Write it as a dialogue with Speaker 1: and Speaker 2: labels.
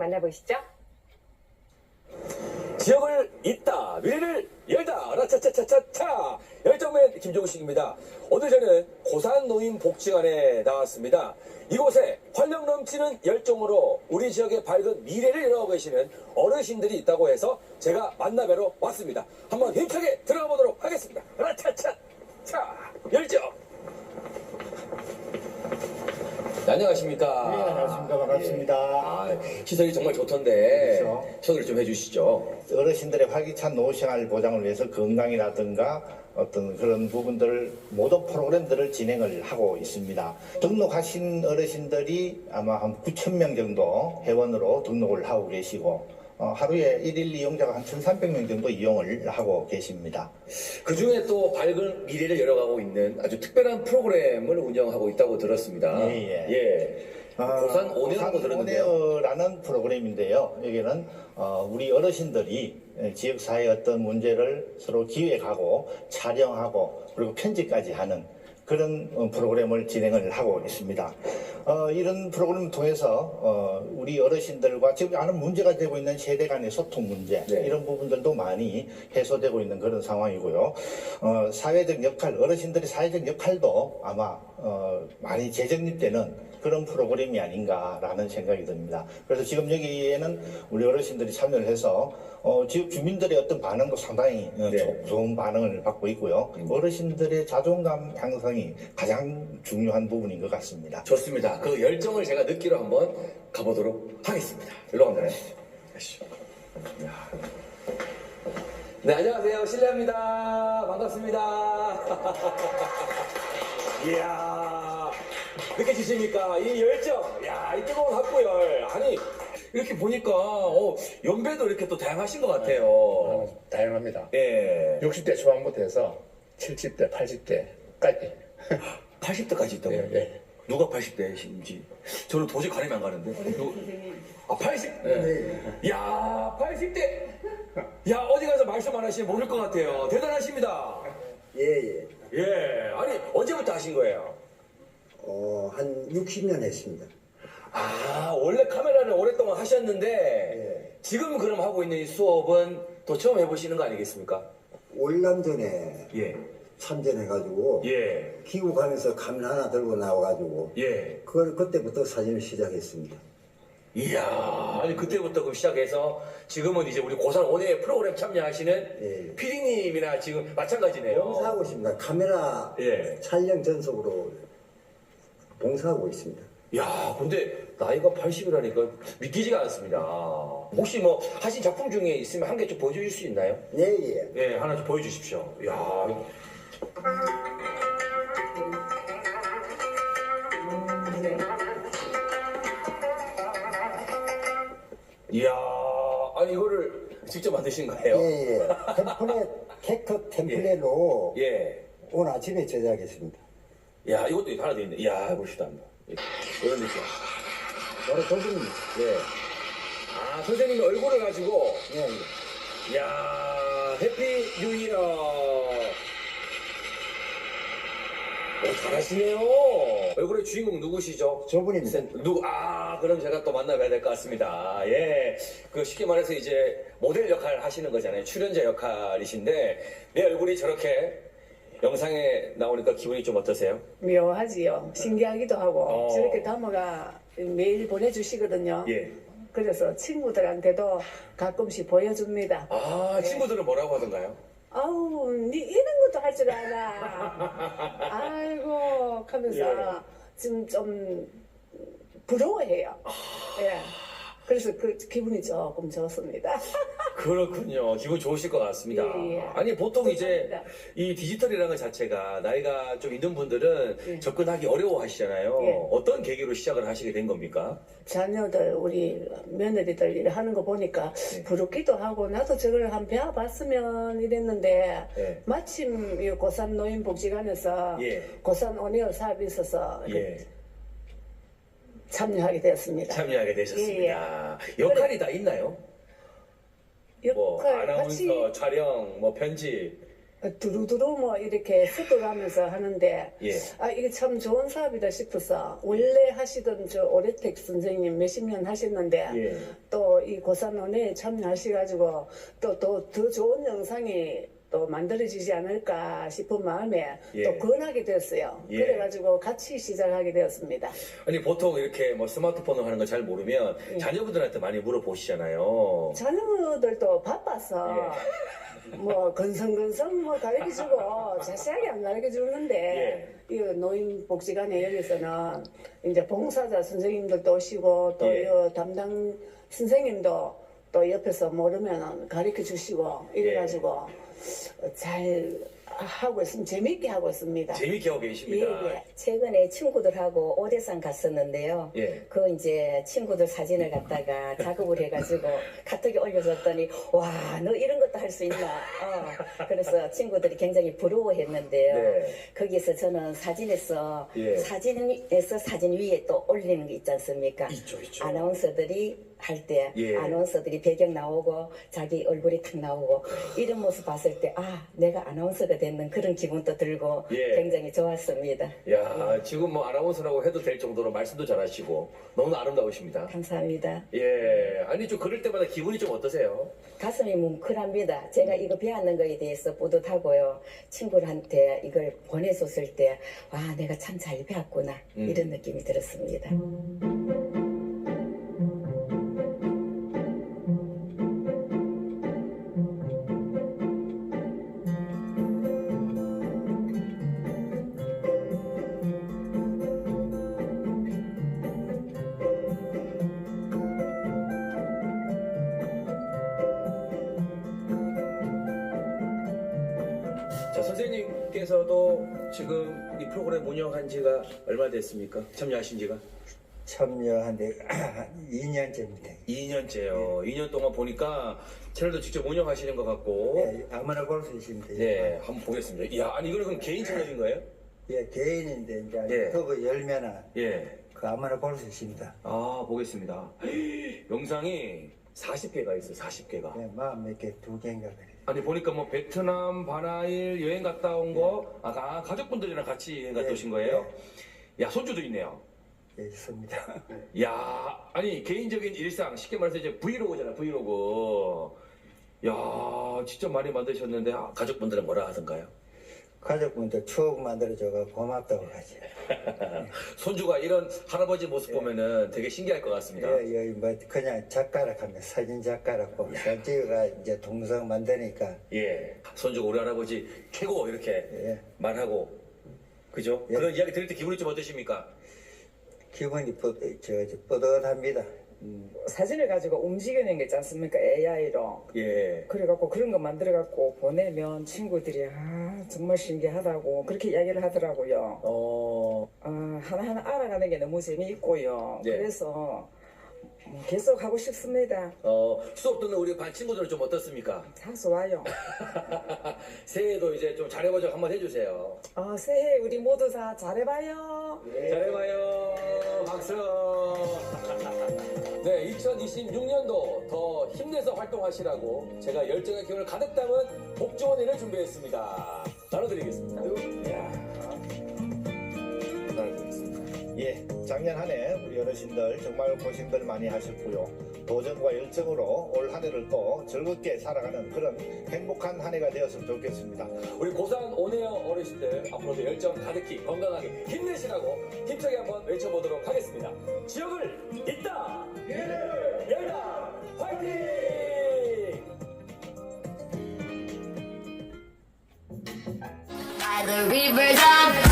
Speaker 1: 만나보시죠.
Speaker 2: 지역을 잇다 미래를 열다 라차차차차차 열정맨 김종식입니다. 오늘 저는 고산 노인 복지관에 나왔습니다. 이곳에 활력 넘치는 열정으로 우리 지역의 밝은 미래를 열어가고 계시는 어르신들이 있다고 해서 제가 만나뵈러 왔습니다. 한번 힘차게 들어가 보도록 하겠습니다. 라차차차 열정. 네, 안녕하십니까?
Speaker 3: 네, 안녕하십니까. 반갑습니다.
Speaker 2: 아, 시설이 정말 좋던데
Speaker 3: 그렇죠.
Speaker 2: 소개를 좀 해주시죠.
Speaker 3: 어르신들의 활기찬 노후 생활 보장을 위해서 건강이라든가 어떤 그런 부분들을 모든 프로그램들을 진행을 하고 있습니다. 등록하신 어르신들이 아마 한 9천 명 정도 회원으로 등록을 하고 계시고 어, 하루에 일일 이용자가 한 1,300명 정도 이용을 하고 계십니다.
Speaker 2: 그 중에 또 밝은 미래를 열어가고 있는 아주 특별한 프로그램을 운영하고 있다고 들었습니다.
Speaker 3: 예, 예.
Speaker 2: 예. 고산 오네라고 들었는데요.
Speaker 3: 오네어라는 프로그램인데요. 여기는 어, 우리 어르신들이 지역사회의 어떤 문제를 서로 기획하고 촬영하고 그리고 편집까지 하는 그런 어, 프로그램을 진행을 하고 있습니다. 어, 이런 프로그램을 통해서 어, 우리 어르신들과 지금 많은 문제가 되고 있는 세대 간의 소통 문제
Speaker 2: 네.
Speaker 3: 이런 부분들도 많이 해소되고 있는 그런 상황이고요. 어, 사회적 역할, 어르신들의 사회적 역할도 아마 어, 많이 재정립되는 그런 프로그램이 아닌가라는 생각이 듭니다. 그래서 지금 여기에는 우리 어르신들이 참여를 해서 어, 지역 주민들의 어떤 반응도 상당히 어,
Speaker 2: 네.
Speaker 3: 조- 좋은 반응을 받고 있고요. 어르신들의 자존감 향상이 가장 중요한 부분인 것 같습니다.
Speaker 2: 좋습니다. 그 열정을 제가 느끼러 한번 가보도록 하겠습니다. 일로 가면 가시죠. 야. 네, 안녕하세요. 실례합니다. 반갑습니다. 이야, 느껴지십니까? 이 열정, 야, 이 뜨거운 학구열. 아니, 이렇게 보니까, 어, 연배도 이렇게 또 다양하신 것 같아요.
Speaker 4: 어, 다양합니다.
Speaker 2: 예.
Speaker 4: 60대 초반부터 해서 70대, 80대까지.
Speaker 2: 80대까지 있다고요?
Speaker 4: 예, 예.
Speaker 2: 누가 80대신지 저는 도저히 가늠이 안 가는데 누... 아 80? 네. 야 80대 야 어디 가서 말씀 안 하시면 모를 것 같아요 대단하십니다
Speaker 5: 예, 예.
Speaker 2: 예 아니 언제부터 하신 거예요?
Speaker 5: 어, 한 60년 했습니다.
Speaker 2: 아 원래 카메라를 오랫동안 하셨는데
Speaker 5: 예.
Speaker 2: 지금 그럼 하고 있는 이 수업은 또 처음 해보시는 거 아니겠습니까?
Speaker 5: 월남전에
Speaker 2: 예
Speaker 5: 참전해가지고
Speaker 2: 예,
Speaker 5: 귀국하면서 카메라 하나 들고 나와가지고
Speaker 2: 예.
Speaker 5: 그걸 그때부터 사진을 시작했습니다.
Speaker 2: 이야, 아니 그때부터 그 시작해서 지금은 이제 우리 고산 원회 프로그램 참여하시는
Speaker 5: 예.
Speaker 2: 피디님이나 지금 마찬가지네요.
Speaker 5: 봉사하고 있습니다. 카메라
Speaker 2: 예.
Speaker 5: 촬영 전속으로 봉사하고 있습니다.
Speaker 2: 야, 근데 나이가 80이라니까 믿기지가 않습니다. 혹시 뭐 하신 작품 중에 있으면 한 개 좀 보여주실 수 있나요?
Speaker 5: 예, 예.
Speaker 2: 예, 하나 좀 보여주십시오. 야, 이야, 아니 이거를 직접 만드신 거예요?
Speaker 5: 예, 예. 템플릿, 캐컷 템플릿로
Speaker 2: 예.
Speaker 5: 오늘 아침에 제작했습니다.
Speaker 2: 야, 이것도 하나 더 있네. 이야, 봅시다. 한번. 이런 느낌.
Speaker 5: 바로 저분이,
Speaker 2: 예. 아, 선생님이 얼굴을 가지고,
Speaker 5: 예, 예.
Speaker 2: 야 해피 뉴 이어. 오, 잘하시네요. 얼굴의 주인공 누구시죠?
Speaker 5: 저분입니다.
Speaker 2: 누구, 아, 그럼 제가 또 만나봐야 될 것 같습니다. 예. 그 쉽게 말해서 이제 모델 역할 하시는 거잖아요. 출연자 역할이신데, 내 얼굴이 저렇게 영상에 나오니까 기분이 좀 어떠세요?
Speaker 6: 묘하지요. 신기하기도 하고
Speaker 2: 어.
Speaker 6: 저렇게 담아가 매일 보내주시거든요.
Speaker 2: 예.
Speaker 6: 그래서 친구들한테도 가끔씩 보여줍니다.
Speaker 2: 아, 친구들은 뭐라고 하던가요?
Speaker 6: 아우, 니 이런 것도 할 줄 아나. 아이고, 하면서 지금 좀 부러워해요. 예. 그래서 그 기분이 조금 좋습니다.
Speaker 2: 그렇군요. 기분 좋으실 것 같습니다.
Speaker 6: 예, 예.
Speaker 2: 아니, 보통 이제
Speaker 6: 감사합니다.
Speaker 2: 이 디지털이라는 것 자체가 나이가 좀 있는 분들은
Speaker 6: 예.
Speaker 2: 접근하기 어려워 하시잖아요.
Speaker 6: 예.
Speaker 2: 어떤 계기로 시작을 하시게 된 겁니까?
Speaker 6: 자녀들, 우리 며느리들 일 하는 거 보니까
Speaker 2: 네.
Speaker 6: 부럽기도 하고, 나도 저걸 한번 배워봤으면 이랬는데,
Speaker 2: 예.
Speaker 6: 마침 이 고산 노인복지관에서
Speaker 2: 예.
Speaker 6: 고산 오네어 사업이 있어서
Speaker 2: 예.
Speaker 6: 참여하게 되었습니다.
Speaker 2: 참여하게 되셨습니다. 역할이 다 있나요? 뭐,
Speaker 6: 역할
Speaker 2: 아나운서,
Speaker 6: 같이
Speaker 2: 촬영, 뭐, 편집.
Speaker 6: 두루두루 뭐 이렇게 섞어가면서 하는데
Speaker 2: 예.
Speaker 6: 아 이게 참 좋은 사업이다 싶어서 원래 하시던 저 오래택 선생님 몇십 년 하셨는데
Speaker 2: 예.
Speaker 6: 또 이 고산원에 참여하셔가지고 또 또 더 좋은 영상이 또 만들어지지 않을까 싶은 마음에
Speaker 2: 예.
Speaker 6: 또 권하게 됐어요.
Speaker 2: 예.
Speaker 6: 그래가지고 같이 시작하게 되었습니다.
Speaker 2: 아니 보통 이렇게 뭐 스마트폰으로 하는 거 잘 모르면
Speaker 6: 예.
Speaker 2: 자녀분들한테 많이 물어보시잖아요.
Speaker 6: 자녀들도 바빠서
Speaker 2: 예.
Speaker 6: 뭐 건성건성 뭐 가르쳐주고 자세하게 안 가르쳐주는데
Speaker 2: 예.
Speaker 6: 이 노인복지관에 여기서는 이제 봉사자 선생님들도 오시고 또
Speaker 2: 예.
Speaker 6: 이 담당 선생님도 또 옆에서 모르면 가르쳐 주시고 이래가지고
Speaker 2: 예.
Speaker 6: 잘 하고 있습니다. 재밌게 하고 있습니다.
Speaker 2: 재밌게 하고 계십니다.
Speaker 6: 예, 예.
Speaker 1: 최근에 친구들하고 오대산 갔었는데요.
Speaker 2: 예.
Speaker 1: 그 이제 친구들 사진을 갖다가 작업을 해가지고 카톡에 올려줬더니 와 너 이런 것도 할 수 있나? 어, 그래서 친구들이 굉장히 부러워했는데요.
Speaker 2: 네.
Speaker 1: 거기에서 저는 사진에서
Speaker 2: 예.
Speaker 1: 사진에서 사진 위에 또 올리는 게 있지 않습니까?
Speaker 2: 있죠, 있죠.
Speaker 1: 아나운서들이 할 때
Speaker 2: 예.
Speaker 1: 아나운서들이 배경 나오고 자기 얼굴이 탁 나오고 이런 모습 봤을 때 아 내가 아나운서가 됐는 그런 기분도 들고
Speaker 2: 예.
Speaker 1: 굉장히 좋았습니다.
Speaker 2: 야 지금 뭐 아나운서라고 해도 될 정도로 말씀도 잘하시고 너무 아름다우십니다.
Speaker 1: 감사합니다.
Speaker 2: 예, 아니 좀 그럴 때마다 기분이 좀 어떠세요?
Speaker 1: 가슴이 뭉클합니다. 제가 이거 배웠는 거에 대해서 뿌듯하고요. 친구들한테 이걸 보내줬을 때, 와, 내가 참 잘 배웠구나.
Speaker 2: 음.
Speaker 1: 이런 느낌이 들었습니다.
Speaker 2: 선생님께서도 지금 이 프로그램 운영한 지가 얼마 됐습니까? 참여하신 지가?
Speaker 5: 참여한 데 2년째입니다.
Speaker 2: 2년째요. 2년 동안 보니까 채널도 직접 운영하시는 것 같고.
Speaker 5: 예, 아무나 볼 수 있습니다.
Speaker 2: 네, 한번 보겠습니다. 이야, 아니 이거는 그럼 개인 채널인 거예요?
Speaker 5: 예, 개인인데 이제
Speaker 2: 예.
Speaker 5: 유튜브 열면은
Speaker 2: 예.
Speaker 5: 그 아무나 볼 수 있습니다.
Speaker 2: 아, 보겠습니다. 영상이 40개가 있어요, 40개가.
Speaker 5: 예, 마음 몇개 두 개인가 그래요.
Speaker 2: 아니, 보니까 뭐 베트남, 바나일 여행 갔다 온 거, 아까 가족분들이랑 같이 여행 갔다
Speaker 5: 예,
Speaker 2: 오신 거예요? 야, 손주도 있네요.
Speaker 5: 예, 있습니다.
Speaker 2: 야, 아니, 개인적인 일상, 쉽게 말해서 이제 브이로그잖아, 브이로그. 야, 진짜 많이 만드셨는데, 아, 가족분들은 뭐라 하던가요?
Speaker 5: 가족분들 추억 만들어줘서 고맙다고 하지.
Speaker 2: 손주가 이런 할아버지 모습 보면은 되게 신기할 것 같습니다.
Speaker 5: 예, 여기 뭐 그냥 작가락 하면 사진 작가락 보고 사진 찍어가 이제 동상 만드니까
Speaker 2: 예. 손주가 우리 할아버지 최고 이렇게
Speaker 5: 예.
Speaker 2: 말하고 그죠?
Speaker 5: 예.
Speaker 2: 그런 이야기 들을 때 기분이 좀 어떠십니까?
Speaker 5: 기분이 뿌, 저, 저, 뿌듯합니다.
Speaker 7: 사진을 가지고 움직여낸 게 있지 않습니까? AI로.
Speaker 2: 예.
Speaker 7: 그래갖고 그런 거 만들어갖고 보내면 친구들이 아 정말 신기하다고 그렇게 이야기를 하더라고요.
Speaker 2: 어,
Speaker 7: 아, 하나하나 알아가는 게 너무 재미있고요.
Speaker 2: 네.
Speaker 7: 그래서 뭐 계속 하고 싶습니다.
Speaker 2: 어, 수업 듣는 우리 반 친구들은 좀 어떻습니까?
Speaker 7: 다 좋아요.
Speaker 2: 새해도 이제 좀 잘해보자고 한번 해주세요.
Speaker 7: 어, 새해 우리 모두 다 잘해봐요.
Speaker 2: 잘해봐요. 박수. 네, 2026년도 더 힘내서 활동하시라고 제가 열정의 기운을 가득 담은 복지원회를 준비했습니다. 나눠드리겠습니다. 나눠드리겠습니다.
Speaker 3: 예, 작년 한 해 우리 어르신들 정말 고생들 많이 하셨고요. 도전과 열정으로 올 한 해를 또 즐겁게 살아가는 그런 행복한 한 해가 되었으면 좋겠습니다.
Speaker 2: 우리 고산 온에어 어르신들 앞으로도 열정 가득히 건강하게 힘내시라고 힘차게 한번 외쳐보도록 하겠습니다. 지역을! 열다!
Speaker 8: The rivers of